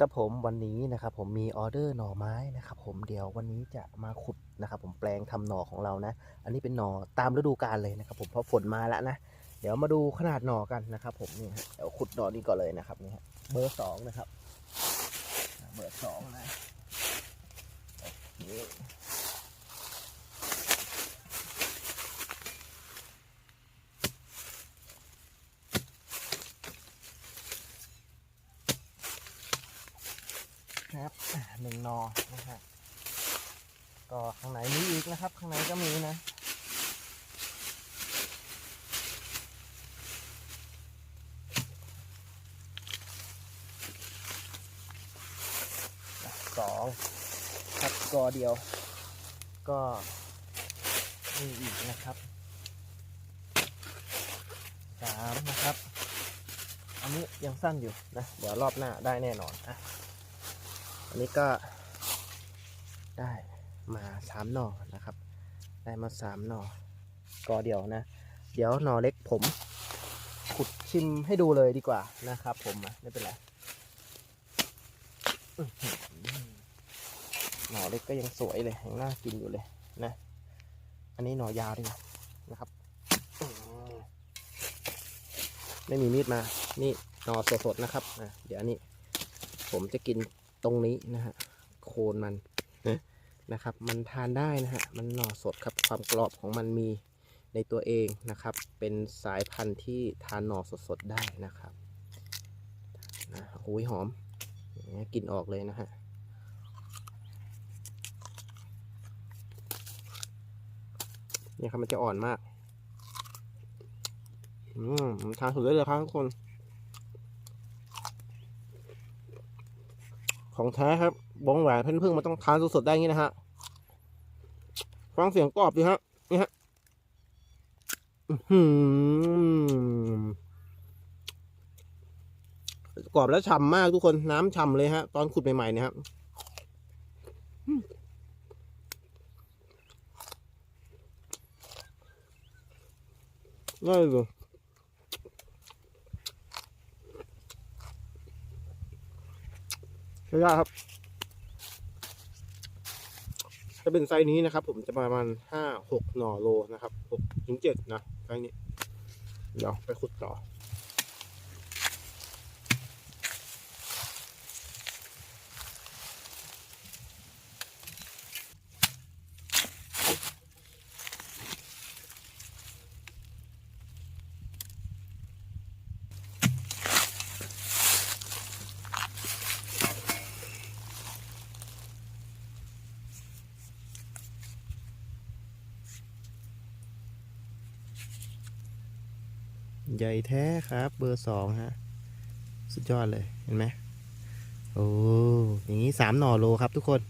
กับผมวันนี้นะครับผมมีออเดอร์หน่อไม้นะครับผมเดี๋ยววันนี้จะมาขุดนะครับผมแปลงทำหน่อของเรานะ อันนี้เป็นหน่อตามฤดูกาลเลยนะครับผมเพราะฝนมาแล้วนะ เดี๋ยวมาดูขนาดหน่อกันนะครับผมนี่ฮะเดี๋ยวขุดหน่อนี้ก่อนเลยนะครับนี่ฮะเบอร์สองนะครับ เบอร์สองนะ ครับหนึ่งนอนะฮะก็ข้างในมีอีกนะครับ ข้างในก็มีนะสองครับกอเดียว ก็มีอีกนะครับสามนะครับ อันนี้ยังสั้นอยู่นะ เดี๋ยวรอบหน้าได้แน่นอนอะ อันนี้ก็ได้มาสามหน่อนะครับ ได้มาสามหน่อกอเดียวนะ เดี๋ยวหน่อเล็กผมขุดชิมให้ดูเลยดีกว่านะครับ ผมไม่เป็นไรหน่อเล็กก็ยังสวยเลยยังน่ากินอยู่เลยนะ อันนี้หน่อยาวดีกว่านะครับ ไม่มีมีดมา นี่หน่อสดๆนะครับนะเดี๋ยวอันนี้ผมจะกิน ตรงนี้นะฮะโคนมันนะนะครับ มันทานได้นะฮะมันหน่อสดครับความกรอบของมันมีในตัวเองนะครับ เป็นสายพันธุ์ที่ทานหน่อสดๆได้นะครับนะโอ้ยหอมอย่างเงี้ยกลินออกเลยนะฮะเนี่ยครับมันจะอ่อนมาก อืมผมทานสุดได้เลยครับทุกคน ของแท้ครับบงแหวนเพื่นพึ่งมันต้องทานสดๆได้อย่งนี้นะฮะฟังเสียงกรอบดีฮะนี่ฮะกรอบและฉ่ำมากทุกคนน้ำฉ่ำเลยฮะ ตอนขุดใหม่ๆนี่ยครับง่ายเลย ใช่ได้ครับ ถ้าเป็นไซส์นี้นะครับ ผมจะประมาณห้าหกหน่อโลนะครับหกถึงเจ็ดนะไซส์นี้ เดี๋ยวไปขุดต่อ ใหญ่แท้ครับ เบอร์สองฮะ สุดยอดเลย เห็นไหมโอ้อย่างนี้สามหน่อโลครับทุกคน